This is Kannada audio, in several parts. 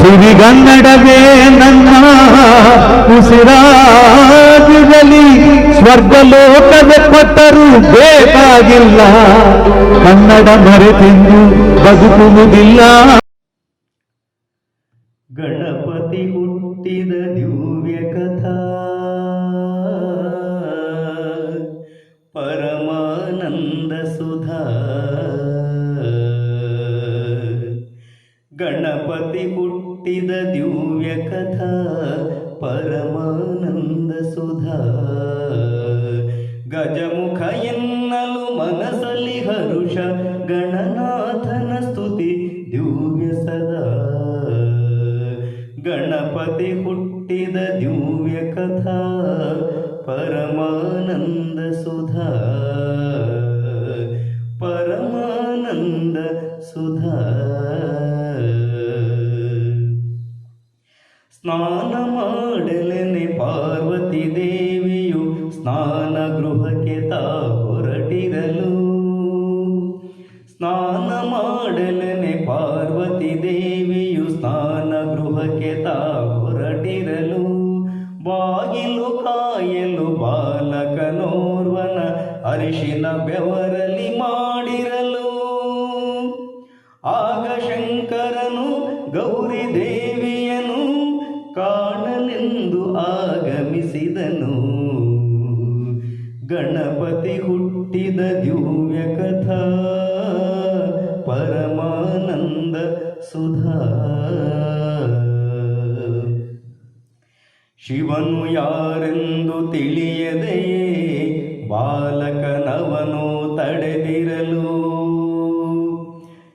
ಸಿರಿಗನ್ನಡವೇ ನನ್ನ ಉಸಿರಾಗಿರಲಿ. ಸ್ವರ್ಗಲೋಕದ ಕೊಟ್ಟರೂ ಬೇಕಾಗಿಲ್ಲ. ಕನ್ನಡ ಮರೆತೆಂದು ಬದುಕುವುದಿಲ್ಲ ಗಣಪತಿ ಹುಟ್ಟಿದ ದಿವ್ಯ ಕಥಾ. ಪರಮಾನಂದ ಸುಧಾ. ಗಣಪತಿ ಹುಟ್ಟಿದ ದಿವ್ಯ ಕಥಾ, ಪರಮಾನಂದ ಸುಧಾ. ಗಜಮುಖ ಎನ್ನಲು ಮನಸಲಿ ಹರುಷ, ಗಣನಾಥನ ಸ್ತುತಿ ದಿವ್ಯ ಸದಾ. ಗಣಪತಿ ಹುಟ್ಟಿದ ದಿವ್ಯ ಕಥಾ, ಪರಮಾನಂದ ಸುಧಾ. ಪರಮಾನಂದ ಸುಧಾ. ಸ್ನಾನ ಮಾಡಲೆನೆ ಪಾರ್ವತಿ ದೇವಿಯು ಸ್ನಾನ ಗೃಹಕ್ಕೆ ತಾ ಹೊರಟಿರಲು. ಸ್ನಾನ ಮಾಡಲೆನೆ ಪಾರ್ವತಿ ದೇವಿಯು ಸ್ನಾನ ಗೃಹಕ್ಕೆ ತಾ ಹೊರಟಿರಲು. ಬಾಗಿಲು ಕಾಯಲು ಬಾಲಕನೋರ್ವನ ಅರಿಶಿನ ಬೆವರಲಿ ಮಾಡಿರಲು. ಕಾಣಲೆಂದು ಆಗಮಿಸಿದನು. ಗಣಪತಿ ಹುಟ್ಟಿದ ದಿವ್ಯ ಕಥಾ, ಪರಮಾನಂದ ಸುಧಾ. ಶಿವನು ಯಾರೆಂದು ತಿಳಿಯದೆಯೇ, ಬಾಲಕನವನು ತಡೆದಿರಲು.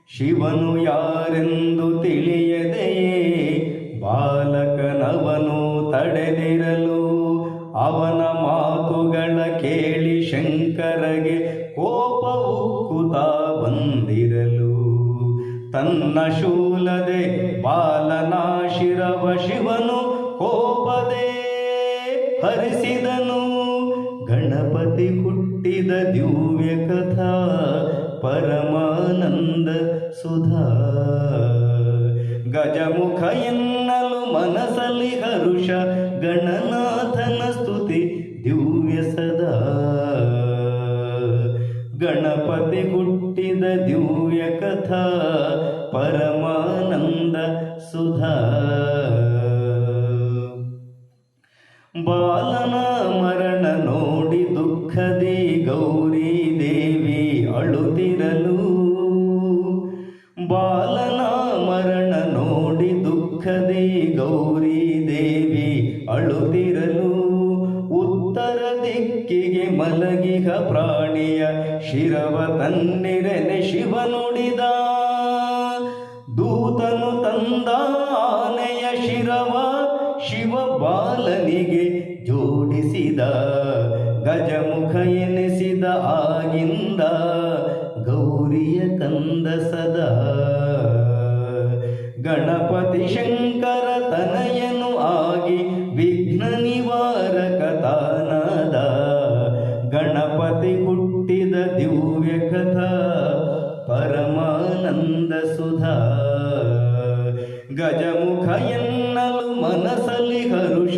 ಶಿವನು ಯಾರೆಂದು ತಿಳಿಯದೆಯೇ ತಡೆದಿರಲು ಅವನ ಮಾತುಗಳ ಕೇಳಿ ಶಂಕರಗೆ ಕೋಪ ಕುತ ಬಂದಿರಲು. ತನ್ನ ಶೂಲದೆ ಬಾಲನಾಶಿರವ ಶಿವನು ಕೋಪದೆ ಹರಿಸಿದನು. ಗಣಪತಿ ಹುಟ್ಟಿದ ದಿವ್ಯ ಕಥಾ ಪರಮಾನಂದ ಸುಧಾ. ಗಜಮುಖ ಎನ್ನಲು ಮನಸಲಿ ಹರುಷ ಗಣನಾಥನ ಸ್ತುತಿ ದಿವ್ಯ ಸದಾ. ಗಣಪತಿ ಹುಟ್ಟಿದ ದಿವ್ಯ ಕಥಾ ಪರಮಾನಂದ ಸುಧಾ. ಬಾಲನ ಮರಣ ನೋಡಿ ದುಃಖದಿ ಗೌರಿ ಅಳುತ್ತಿರಲು ಉತ್ತರ ದಿಕ್ಕಿಗೆ ಮಲಗಿಹ ಪ್ರಾಣಿಯ ಶಿರವ ತನ್ನಿರನೆ ಶಿವ ನುಡಿದ ದೂತನು ತಂದ ಆನೆಯ ಶಿರವ ಶಿವ ಬಾಲನಿಗೆ ಜೋಡಿಸಿದ. ಗಜಮುಖ ಎನಿಸಿದ ಆಗಿಂದ ಗೌರಿಯ ಕಂದ ಸದಾ ಗಜಮುಖ ಎನ್ನಲು ಮನಸಲಿ ಹರುಷ.